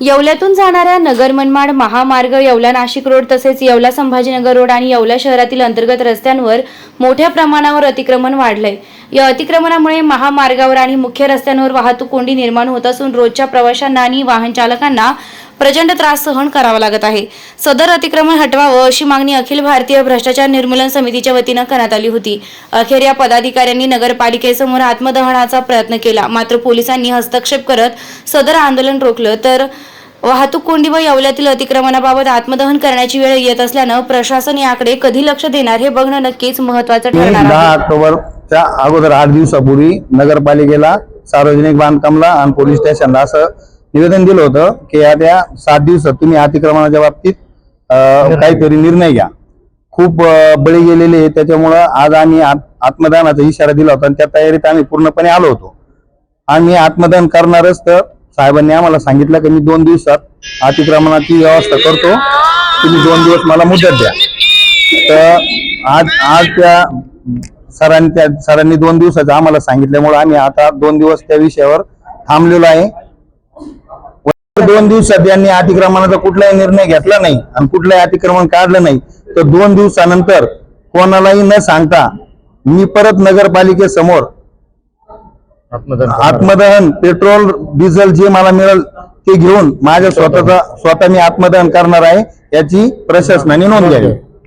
येवल्यातून जाणाऱ्या नगर मनमाड महामार्ग येवला नाशिक रोड तसेच येवला संभाजीनगर रोड आणि येवला शहरातील अंतर्गत रस्त्यांवर मोठ्या प्रमाणावर अतिक्रमण वाढलंय. या अतिक्रमणामुळे महामार्गावर आणि मुख्य रस्त्यांवर वाहतूक कोंडी निर्माण होत असून रोजच्या प्रवाशांना आणि वाहन चालकांना प्रचंड त्रास सहन करावा लागत आहे. सदर अतिक्रमण हटवावं अशी मागणी अखिल भारतीय भ्रष्टाचार निर्मूलन समितीच्या वतीनं करण्यात आली होती. अखेर या पदाधिकाऱ्यांनी नगरपालिकेसमोर आत्मदहनाचा प्रयत्न केला. मात्र पोलिसांनी हस्तक्षेप करत सदर आंदोलन रोखलं. तर वाहतूक कोंडी व येवल्यातील अतिक्रमणाबाबत आत्मदहन करण्याची वेळ येत असल्यानं प्रशासन याकडे कधी लक्ष देणार हे बघणं नक्कीच महत्वाचं ठरणार दहा ऑक्टोबरच्या अगोदर आठ दिवसापूर्वी नगरपालिकेला सार्वजनिक बांधकामला आणि पोलीस स्टेशनला असं निवेदन दिलं होतं की या त्या सात दिवसात तुम्ही अतिक्रमणाच्या बाबतीत काहीतरी निर्णय घ्या. खूप बळी गेलेले आहे त्याच्यामुळं आज आम्ही आत- आत्मदानाचा इशारा दिला होता आणि त्या तयारीत आम्ही पूर्णपणे आलो होतो. आम्ही आत्मदान करणारच तर साहेबांनी आम्हाला सांगितलं की मी दोन दिवसात अतिक्रमणाची व्यवस्था करतो. तुम्ही दोन दिवस मला मुदत द्या. तर आज आज त्या सरांनी त्या सरांनी दोन दिवसाचं आम्हाला सांगितल्यामुळे आम्ही आता दोन दिवस त्या विषयावर थांबलेलो आहे. दोन दिवसात यांनी अतिक्रमणाचा कुठलाही निर्णय घेतला नाही आणि कुठलंही अतिक्रमण काढलं नाही तर दोन दिवसानंतर कोणालाही न सांगता मी परत नगरपालिकेसमोर आत्मदहन पेट्रोल डिझेल जे मला मिळेल ते घेऊन माझ्या स्वतःचा स्वतः मी आत्मदहन करणार आहे याची प्रशासनाने नोंद घ्यावी.